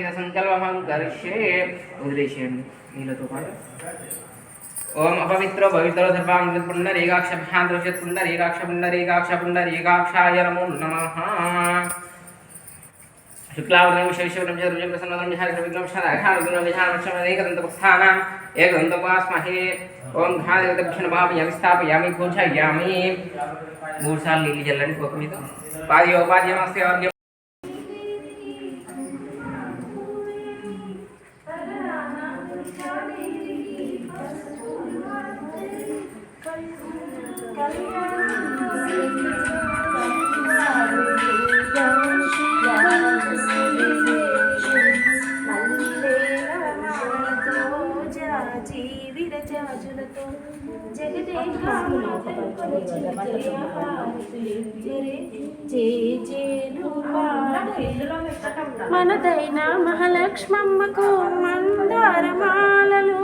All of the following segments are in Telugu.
సంగీత సంకల్పం కరిష్యే వదిలేసేయండి నీళ్ళతో పాటు. ఓం అపవిత్ర పవిత్ర సర్వాంగ పుండరీకాక్ష భ్యాంతృషత్ పుండరీకాక్ష పుండరీకాక్ష పుండరీకాక్షాయ నమో నమ. శుక్లావరణం శైశవరం చతుర్జం ప్రసన్నదం విహార విఘ్నం శాఖానుగుణం విహారం ఏకదంతపుస్థానం ఏకదంతపాస్మహే ఓం ఘాదక్షిణ భావయామి స్థాపయామి పూజయామి. మూడు సార్లు నీళ్ళు చల్లండి ఒక మీద. పాద్యోపాద్యమస్య వర్గ్యం జీవిరజాజులతో మనదైన మహాలక్ష్మమ్మకు మందారమాలలు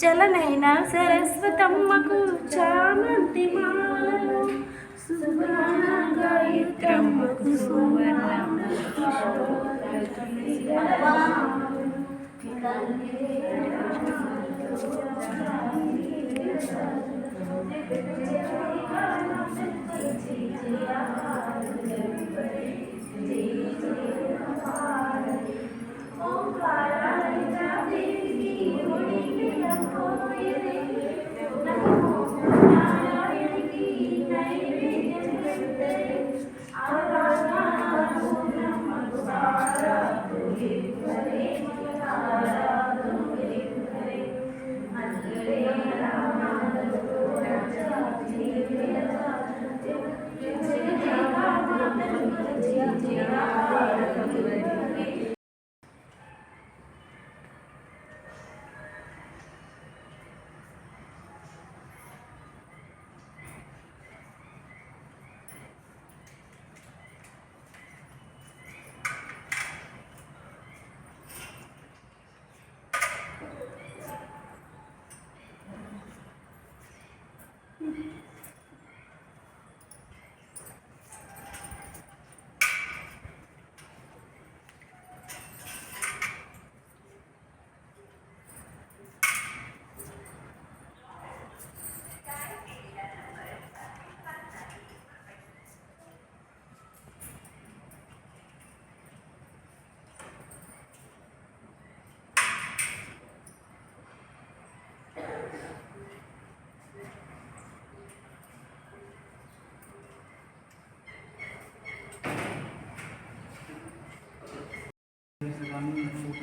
చలనైన సరస్వతమ్మకు చామంతి మాలలు సువర్ణ గాయత్రమ్మకు సువర్ణ Thank you.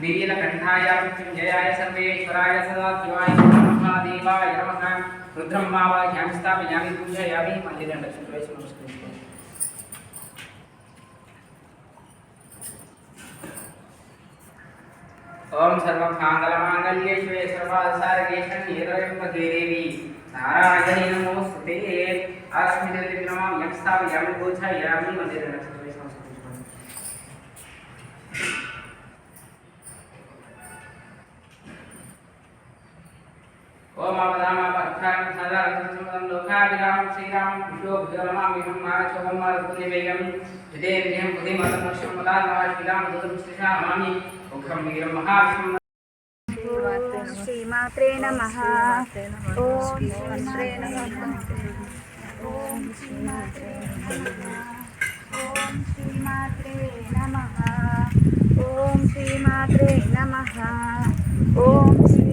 वीरकण्ठायां जयाय सर्वेश्वराय सदा, शिवाय महादेवाय नमः। रुद्रं मावाह्यां स्थापयामि पूजयामि। मन्दिरे लक्ष्मीवेश नमस्कृत्य। ॐ सर्वमाङ्गलमाङ्गल्ये शिवे सर्वासारगे शन्येत्रयम्बके देवी। नारायणे नमोऽस्तु ते। नमः नमामि यं स्थापयामि, पूजयामि, मन्दिरे लक्ष्मीवेश సదారం లోకాభిరామం శ్రీరామం పురుషో భుజనమామిహం మారచోహం మారపుణ్యవేగం జుదేవ్యం బుద్ధిమతమోక్షం మదాన్మా శ్రీరామ దుర్దృష్టిషామామి ముఖం వీరం మహావిష్ణు. శ్రీమాత్రే నమ. ఓం శ్రీమాత్రే నమ. ఓం శ్రీమాత్రే ఓం శ్రీమాత్రే నమ. ఓం శ్రీమాత్రే నమ. ఓం శ్రీమాత్రే